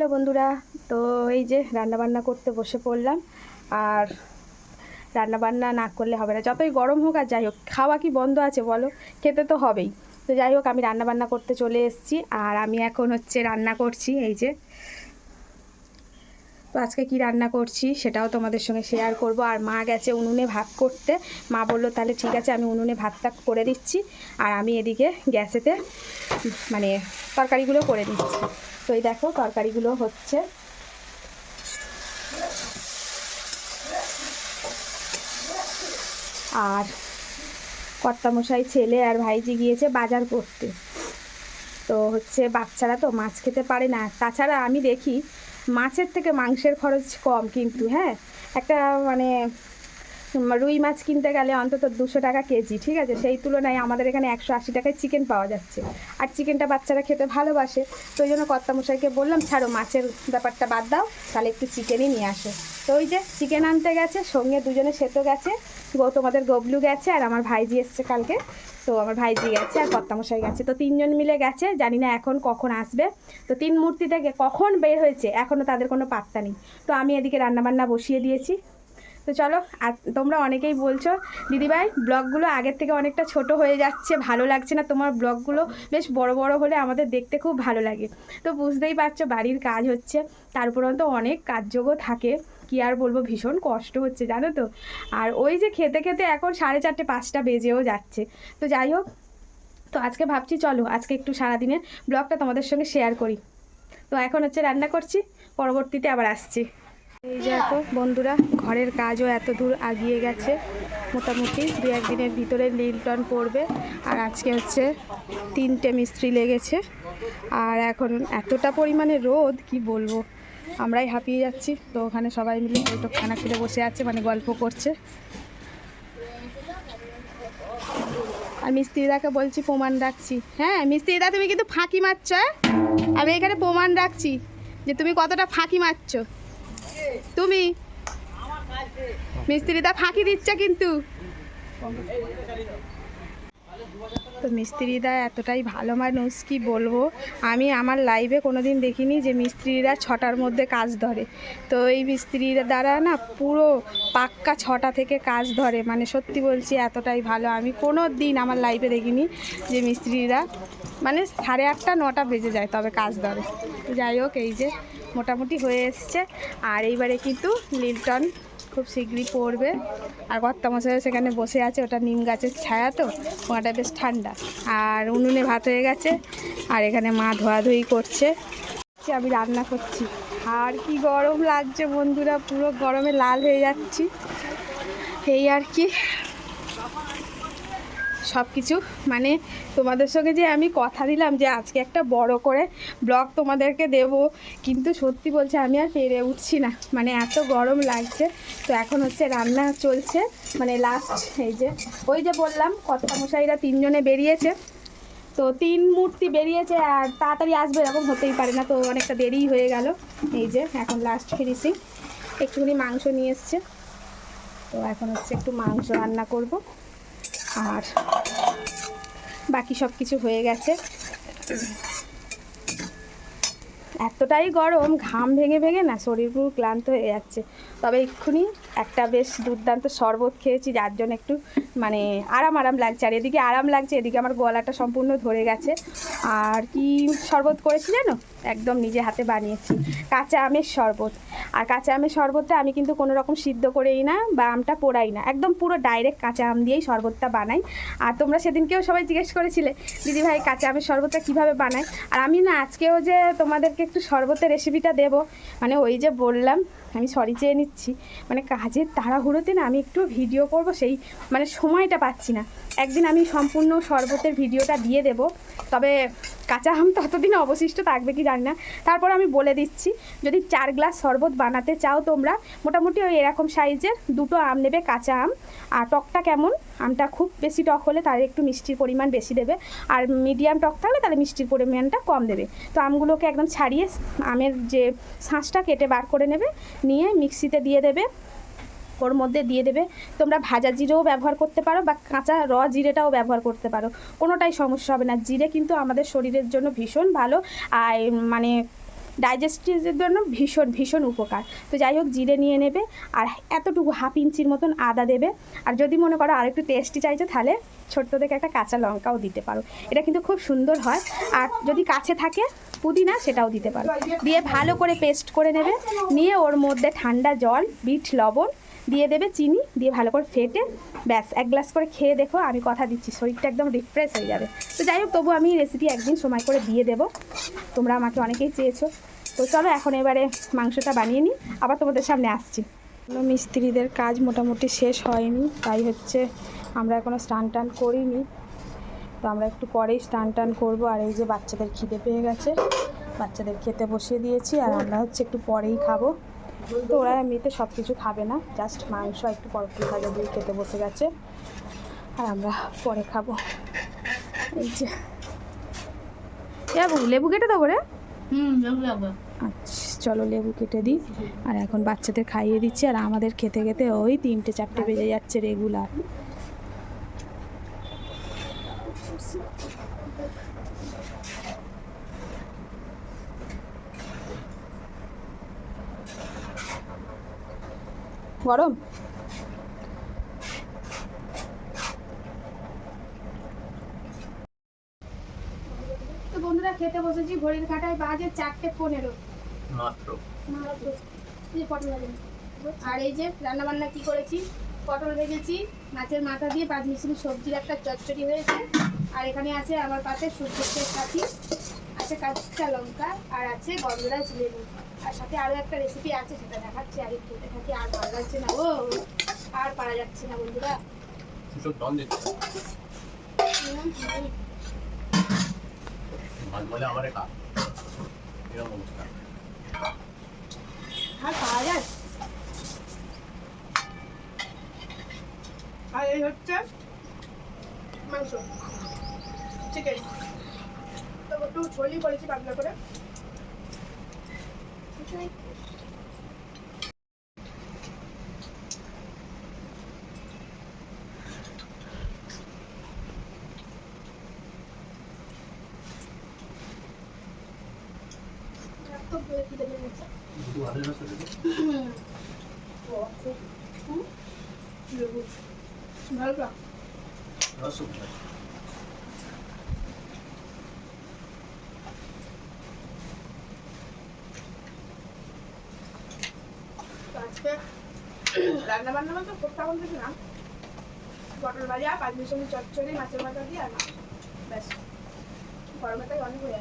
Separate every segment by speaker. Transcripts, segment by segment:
Speaker 1: Hello বন্ধুরা? তো এই যে রান্নাবান্না করতে বসে পড়লাম। আর রান্নাবান্না না করলে হবে না। যতই গরম হোক আর যাই হোক, খাওয়া কি বন্ধ আছে বলো? খেতে তো হবেই। তো যাই হোক, আমি রান্নাবান্না করতে চলে এসেছি। আর আমি এখন হচ্ছে রান্না করছি, এই যে। তো আজকে কি রান্না করছি সেটাও তোমাদের সঙ্গে শেয়ার করব। আর মা গেছে উনুনে ভাত করতে। মা বলল, তাহলে ঠিক আছে, আমি উনুনে ভাতটা করে দিচ্ছি। আর আমি এদিকে গ্যাসেতে মানে তরকারিগুলো করে দিচ্ছি। তো এই দেখো তরকারিগুলো হচ্ছে। আর কর্তামশাই ছেলে আর ভাইজি গিয়েছে বাজার করতে। তো হচ্ছে বাচ্চারা তো মাছ খেতে পারে না। তাছাড়া আমি দেখি মাছের থেকে মাংসের খরচ কম কিন্তু হ্যাঁ? একটা মানে রুই মাছ কিনতে গেলে অন্তত দুশো টাকা কেজি, ঠিক আছে? সেই তুলনায় আমাদের এখানে একশো আশি টাকায় চিকেন পাওয়া যাচ্ছে। আর চিকেনটা বাচ্চারা খেতে ভালোবাসে, তো ওই জন্য কর্তামশাইকে বললাম, ছাড়ো, মাছের ব্যাপারটা বাদ দাও, তাহলে একটু চিকেনই নিয়ে আসো। তো ওই যে চিকেন আনতে গেছে, সঙ্গে দুজনে সেতো গেছে তোমাদের গবলু গেছে, আর আমার ভাইজি এসছে কালকে। তো আমার ভাইজি গেছে আর কর্তামশাই গেছে। তো তিনজন মিলে গেছে, জানি না এখন কখন আসবে। তো তিন মূর্তি থেকে কখন বের হয়েছে এখনও তাদের কোনো পাত্তা নেই। তো আমি এদিকে রান্নাবান্না বসিয়ে দিয়েছি। তো চলো, আর তোমরা অনেকেই বলছো, দিদিভাই, ব্লগগুলো আগের থেকে অনেকটা ছোট হয়ে যাচ্ছে, ভালো লাগছে না, তোমার ব্লগগুলো বেশ বড় বড় হলে আমাদের দেখতে খুব ভালো লাগে। তো বুঝতেই পারছ, বাড়ির কাজ হচ্ছে তারপর উপরন্ত অনেক কাজযোগও থাকে, কি আর বলব, ভীষণ কষ্ট হচ্ছে, জানো তো? আর ওই যে খেতে খেতে এখন সাড়ে চারটে পাঁচটা বেজেও যাচ্ছে। তো যাই হোক, তো আজকে ভাবছি চলো, আজকে একটু সারাদিনের ব্লগটা তোমাদের সঙ্গে শেয়ার করি। তো এখন হচ্ছে রান্না করছি, পরবর্তীতে আবার আসছি। এই দেখো, বন্ধুরা, ঘরের কাজও এত দূর আগিয়ে গেছে। মোটামুটি দু একদিনের ভিতরে লিলটন পড়বে। আর আজকে হচ্ছে তিনটে মিস্ত্রি লেগেছে। আর এখন এতটা পরিমাণে রোদ, কি বলব? আমরাই হাঁপিয়ে যাচ্ছি। তো ওখানে সবাই মিলে বৈঠক খানা খেলে বসে আছে মানে গল্প করছে। আর মিস্ত্রিদাকে বলছি, প্রমাণ রাখছি। হ্যাঁ মিস্ত্রিদা তুমি কিন্তু ফাঁকি মারছ হ্যাঁ? আমি এখানে প্রমাণ রাখছি যে তুমি কতটা ফাঁকি মারছো। তুমি? মিস্ত্রিদা ফাঁকি দিচ্ছে কিন্তু। তো মিস্ত্রিদা এতটাই ভালো মানুষ, কি বলব? আমি আমার লাইভে কোনো দিন দেখিনি যে মিস্ত্রিরা ছটার মধ্যে কাজ ধরে। তো এই মিস্ত্রিরা দ্বারা না পুরো পাক্কা ছটা থেকে কাজ ধরে। মানে সত্যি বলছি, এতটাই ভালো। আমি কোনো দিন আমার লাইভে দেখিনি যে মিস্ত্রিরা মানে সাড়ে আটটা, নটা বেজে যায় তবে কাজ ধরে। যাই হোক, এই যে মোটামুটি হয়ে এসছে। আর এইবারে কিন্তু লিলটন খুব শীঘ্রই পড়বে। আর কর্তামশাই সেখানে বসে আছে, ওটা নিম গাছের ছায়া তো ওটা বেশ ঠান্ডা। আর উনুনে ভাত হয়ে গেছে, আর এখানে মা ধোয়াধুয়ি করছে। আমি রান্না করছি। আর কি গরম লাগছে বন্ধুরা, পুরো গরমে লাল হয়ে যাচ্ছি। এই আর কি। সব কিছু মানে তোমাদের সঙ্গে যে আমি কথা দিলাম যে আজকে একটা বড় করে ব্লগ তোমাদেরকে দেব, কিন্তু সত্যি বলছে আমি আর পেরে উঠছি না। মানে এত গরম লাগছে, তো এখন হচ্ছে রান্না চলছে। মানে লাস্ট এই যে, ওই যে বললাম, কর্তামশাইরা তিনজনে বেরিয়েছে। তো তিন মূর্তি বেরিয়েছে আর তাড়াতাড়ি আসবে এরকম হতেই পারে না, তো অনেকটা দেরিই হয়ে গেল। এই যে, এখন লাস্ট ফিনিশিং একটুখানি মাংস নিয়ে এসছে। তো এখন হচ্ছে একটু মাংস রান্না করব। আর বাকি সব কিছু হয়ে গেছে। এতটাই গরম, ঘাম ভেঙে ভেঙে না শরীর পুরো ক্লান্ত হয়ে যাচ্ছে। তবে এক্ষুনি একটা বেশ দুর্দান্ত শরবত খেয়েছি, যার জন্য একটু মানে আরাম আরাম লাগছে। আর এদিকে আরাম লাগছে, এদিকে আমার গলাটা সম্পূর্ণ ধরে গেছে। আর কি শরবত করেছি জানো? একদম নিজে হাতে বানিয়েছি। কাঁচা আমের শরবত। আর কাঁচা আমের শরবতটা আমি কিন্তু কোনো রকম সিদ্ধ করেই না বা আমটা পোড়াই না। একদম পুরো ডাইরেক্ট কাঁচা আম দিয়েই শরবতটা বানাই। আর তোমরা সেদিনকেও সবাই জিজ্ঞেস করেছিলে, দিদি ভাই, কাঁচা আমের শরবতটা কীভাবে বানাই? আর আমি না আজকেও যে তোমাদেরকে একটু শরবতের রেসিপিটা দেব মানে ওই যে বললাম, আমি সরি চেয়ে নিচ্ছি। মানে কাজের তাড়াহুড়োতে না আমি একটু ভিডিও করব, সেই মানে সময়টা পাচ্ছি না। একদিন আমি সম্পূর্ণ শরবতের ভিডিওটা দিয়ে দেব, তবে কাঁচা আম ততদিন অবশিষ্ট থাকবে কি জানি না। তারপর আমি বলে দিচ্ছি, যদি চার গ্লাস শরবত বানাতে চাও তোমরা, মোটামুটি ওই এরকম সাইজের দুটো আম নেবে, কাঁচা আম। আর টকটা কেমন? আমটা খুব বেশি টক হলে তার একটু মিষ্টির পরিমাণ বেশি দেবে। আর মিডিয়াম টক থাকলে তাহলে মিষ্টির পরিমাণটা কম দেবে। তো আমগুলোকে একদম ছাড়িয়ে আমের যে শাঁসটা কেটে বার করে নেবে, নিয়ে মিক্সিতে দিয়ে দেবে। ওর মধ্যে দিয়ে দেবে। তোমরা ভাজা জিরেও ব্যবহার করতে পারো বা কাঁচা র জিরেটাও ব্যবহার করতে পারো। কোনোটাই সমস্যা হবে না। জিরে কিন্তু আমাদের শরীরের জন্য ভীষণ ভালো। আর মানে ডাইজেস্টিভের জন্য ভীষণ ভীষণ উপকার। তো যাই হোক, জিরে নিয়ে নেবে আর এতটুকু হাফ ইঞ্চির মতন আদা দেবে। আর যদি মনে করো আর একটু টেস্টি চাইছো, তাহলে ছোট্ট থেকে একটা কাঁচা লঙ্কাও দিতে পারো। এটা কিন্তু খুব সুন্দর হয়। আর যদি কাছে থাকে পুদিনা, সেটাও দিতে পারো। দিয়ে ভালো করে পেস্ট করে নেবে। নিয়ে ওর মধ্যে ঠান্ডা জল, বিট, লবণ দিয়ে দেবে চিনি, দিয়ে ভালো করে ফেটে ব্যাস, এক গ্লাস করে খেয়ে দেখো, আমি কথা দিচ্ছি, শরীরটা একদম রিফ্রেশ হয়ে যাবে। তো যাই হোক তবু আমি রেসিপি একদিন সময় করে দিয়ে দেবো। তোমরা আমাকে অনেকেই চেয়েছো। তো চলো, এখন এবারে মাংসটা বানিয়ে নিই, আবার তোমাদের সামনে আসছি। মিস্ত্রিদের কাজ মোটামুটি শেষ হয়নি, তাই হচ্ছে আমরা এখনও স্নান টান করিনি। তো আমরা একটু পরেই স্নান টান করব, আর এই যে বাচ্চাদের খিদে পেয়ে গেছে, বাচ্চাদের খেতে বসিয়ে দিয়েছি, আর আমরা হচ্ছে একটু পরেই খাব। তো ওরা এমনিতে সব কিছু খাবে না জাস্ট মাংস একটু পরপর ভাজা দিয়ে খেতে বসে গেছে। আর আমরা পরে খাব। এই যে। যাব লেবু কেটে দেবো রে?
Speaker 2: হুম লেবু লাগবে।
Speaker 1: আচ্ছা চলো লেবু কেটে দিই। আর এখন বাচ্চাদের খাইয়ে দিচ্ছি আর আমাদের খেতে খেতে ওই তিনটে চারটে বেজে যাচ্ছে রেগুলার। গরম? তো বন্ধুরা খেতে বসেছি। ঘড়ির কাটায় বাজে চারটে পনেরো।
Speaker 3: মাত্র।
Speaker 1: আর এই যে রান্না বান্না কি করেছি? পটল ভেজেছি মাছের মাথা দিয়ে পাঁচ মিশিয়ে সবজির একটা চচ্চড়ি হয়েছে। আর এখানে আছে আমার পাশে সূর্যের সাথী আছে কাঁচা লঙ্কা আর আছে গন্ধরাজ লেবু। আর সাথে আরও একটা রেসিপি আছে সেটা দেখাচ্ছি আর একটু থাকি আর ভালো লাগছে না ও আর পারা যাচ্ছে না বন্ধুরা। আর পাওয়া যায়? আর এই হচ্ছে মাংস। চিকেন তো একটু ঝোলই করেছি পাতলা করে এত করে খিদে পেয়ে গেছে।
Speaker 3: দুটো ভাতের রসা দেবে
Speaker 1: লেবু ভালো তো? রান্না বান্না তো খুব তেমন কিছু না পটল ভাজা পাঁচ মিশালি চচ্চড়ি, মাছের মাথা দিয়ে আর ব্যাস। গরমে তাই অনেক হয়ে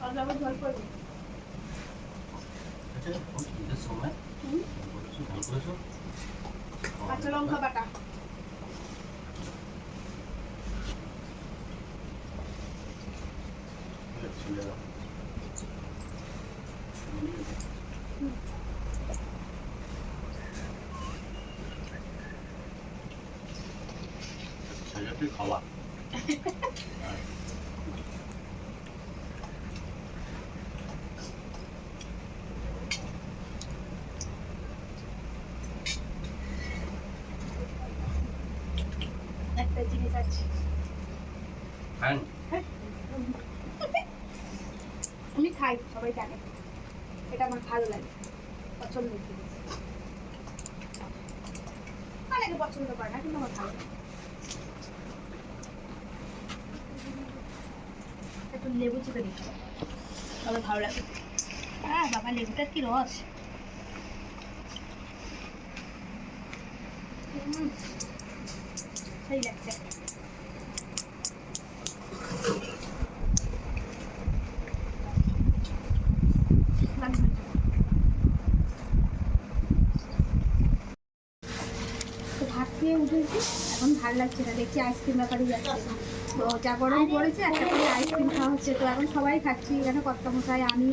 Speaker 1: অল্প অল্প ঝোল করবি
Speaker 3: আচ্ছা এখন ঈদের সময়
Speaker 1: হুম।
Speaker 3: করেছ ধান করেছ
Speaker 1: কাঁচা লঙ্কা বাটা
Speaker 3: ছেলে দাও ছেলে তুই খাওয়া
Speaker 1: একটা জিনিস আছে
Speaker 3: হ্যাঁ
Speaker 1: আমি খাই সবাই জানে। এটা আমার ভালো লাগে। পছন্দ অনেকে পছন্দ করে না, কিন্তু আমার ভালো লাগে। একটু লেবু চিপে দিতে তবে ভালো লাগে। হ্যাঁ বাবা, লেবুটার কি রস? সেই লাগছে তো ভাত খেয়ে উঠেছি। এখন ভালো লাগছে না দেখছি আইসক্রিম ব্যাপারে যাচ্ছে তো যা গরম পড়েছে একটা করে আইসক্রিম খাওয়া হচ্ছে। তো এখন সবাই খাচ্ছি এখানে কর্তা মশাই আমি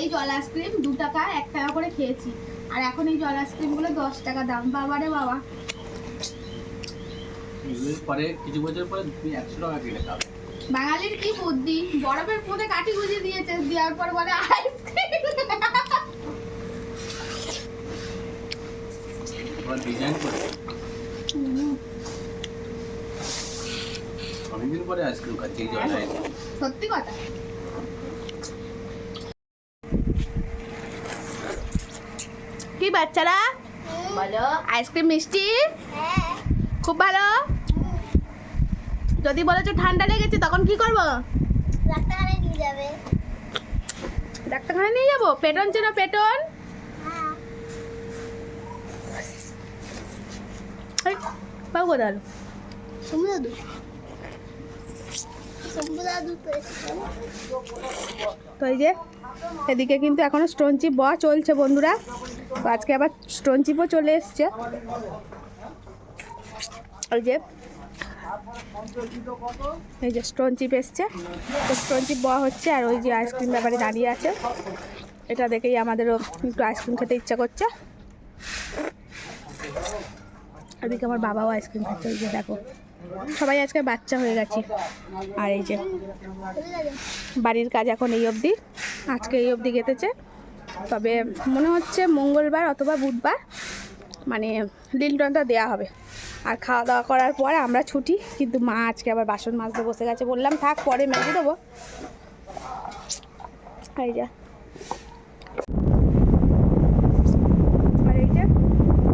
Speaker 1: এই জল আইসক্রিম দু টাকা এক টাকা করে খেয়েছি। আর এখন এই জল আইসক্রিমগুলো দশ টাকা দাম। বাবা রে বাবা।
Speaker 3: পরে কিছু বছর পরে তুমি একশো টাকা কিনে খাবে।
Speaker 1: বাঙালির কি বুদ্ধি? বরফের মধ্যে কাঠি গুঁজে দিয়েছে দেওয়ার পর বলে আইসক্রিম
Speaker 3: তোমার ডিজাইন করে।
Speaker 1: হুম।
Speaker 3: অনেকদিন পরে আইসক্রিম খাচ্ছি এই জন্য
Speaker 1: সত্যি কথা। কি বাচ্চারা?
Speaker 2: বলো
Speaker 1: আইসক্রিম মিষ্টি? খুব ভালো? যদি বলেছ ঠান্ডা লেগেছে তখন কি করব?
Speaker 2: ডাক্তারখানে নিয়ে যাবে।
Speaker 1: ডাক্তারখানে নিয়ে যাব? পেটন ছিল পেটন
Speaker 2: হ্যাঁ
Speaker 1: এই,
Speaker 2: শম্ভু দাদু তো।
Speaker 1: এই যে এদিকে কিন্তু এখনও স্টোন চিপ ব চলছে বন্ধুরা। তো আজকে আবার স্টোন চিপও চলে এসছে। ওই যে এই যে স্টোন চিপ এসছে। তো স্টোন চিপ ব হচ্ছে আর ওই যে আইসক্রিম ব্যাপারে দাঁড়িয়ে আছে। এটা দেখেই আমাদেরও একটু আইসক্রিম খেতে ইচ্ছা করছে। এদিকে আমার বাবাও আইসক্রিম খাচ্ছে ওই যে দেখো। সবাই আজকে বাচ্চা হয়ে গেছে। আর এই যে, বাড়ির কাজ এখন এই অবধি, আজকে এই অবধি গেতেছে তবে মনে হচ্ছে মঙ্গলবার অথবা বুধবার মানে লিলটনটা দেওয়া হবে। আর খাওয়া দাওয়া করার পর আমরা ছুটি, কিন্তু মা আজকে আবার বাসন মাজতে বসে গেছে। বললাম, থাক, পরে মেজে দেবো। এই যা আর এই যে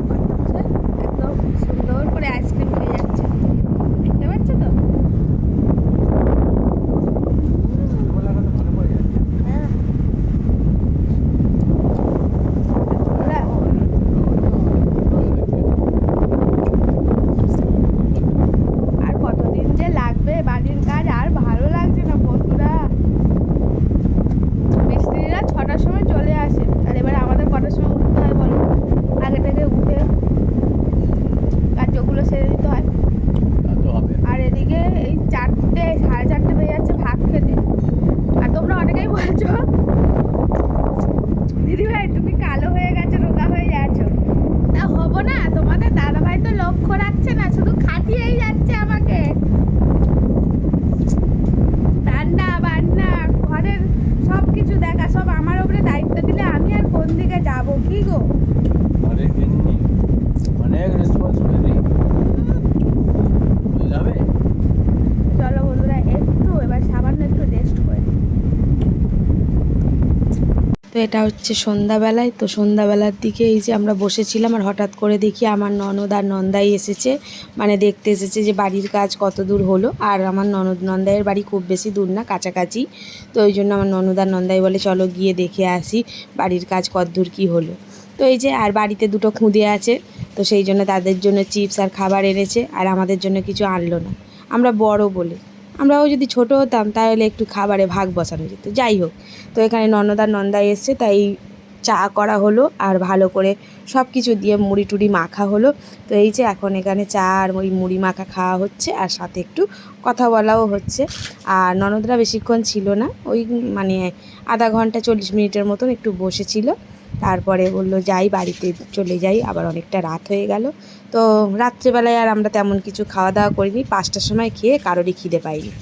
Speaker 1: কত বসে একদম সুন্দর করে আইসক্রিম খেয়ে যাচ্ছে দেখতে পাচ্ছ তো
Speaker 2: হ্যাঁ
Speaker 1: ওরা আর কতদিন যে লাগবে বাড়ির কাজ আর ভালো লাগছে না বন্ধুরা মিস্ত্রিরা ছটার সময় চলে আসে আর এবার আমাদের কটার সময় উঠতে হয় বলো আগে থেকে উঠে কার্যগুলো সেরে দিতে হয়
Speaker 3: তা তো হবে
Speaker 1: আর এদিকে এই চারটে সাড়ে চারটে বেজে যাচ্ছে ভাত খেতে আর তোমরা অনেকেই বলছো দিদি ভাই তুমি কালো হয়ে গেছো রোগা হয়ে যাচ্ছ তা হব না তোমাদের দাদা ভাই তো লক্ষ্য রাখছে না শুধু খাটিয়েই যাচ্ছে আমাকে রান্না বান্না ঘরের সব কিছু দেখা সব আমার উপরে দায়িত্ব দিলে আমি আর কোন দিকে যাব কি গো
Speaker 3: অনেক এমনি অনেক রেসপন্সিবিলিটি বুঝে যাবে
Speaker 1: চলো বন্ধুরা একটু এবার সামান্য একটু রেস্ট করে নিই।
Speaker 4: তো এটা হচ্ছে সন্ধ্যাবেলায়। তো সন্ধ্যাবেলার দিকে এই যে আমরা বসেছিলাম আর হঠাৎ করে দেখি আমার ননদ আর নন্দাই এসেছে। মানে দেখতে এসেছে যে বাড়ির কাজ কত দূর হলো। আর আমার ননদ নন্দাইয়ের বাড়ি খুব বেশি দূর না, কাছাকাছি। তো ওই জন্য আমার ননদ আর নন্দাই বলে, চলো গিয়ে দেখে আসি বাড়ির কাজ কত দূর কী হলো। তো এই যে আর বাড়িতে দুটো খুঁদে আছে। তো সেই জন্য তাদের জন্য চিপস আর খাবার এনেছে। আর আমাদের জন্য কিছু আনলো না। আমরা বড় বলে। আমরাও যদি ছোট হতাম, তাহলে একটু খাবারে ভাগ বসানো যেত। যাই হোক, তো এখানে ননদার নন্দা এসছে, তাই চা করা হলো আর ভালো করে সব কিছু দিয়ে মুড়ি টুড়ি মাখা হলো। তো এই যে এখন এখানে চা আর ওই মুড়ি মাখা খাওয়া হচ্ছে আর সাথে একটু কথা বলাও হচ্ছে। আর ননদরা বেশিক্ষণ ছিল না, ওই মানে আধা ঘণ্টা চল্লিশ মিনিটের মতন একটু বসেছিল। তারপরে বলল, যাই বাড়িতে চলে যাই। আবার অনেকটা রাত হয়ে গেল। তো রাত্রেবেলায় আর আমরা তেমন কিছু খাওয়া দাওয়া করিনি। পাঁচটার সময় খেয়ে কারোরই খিদে পাইনি।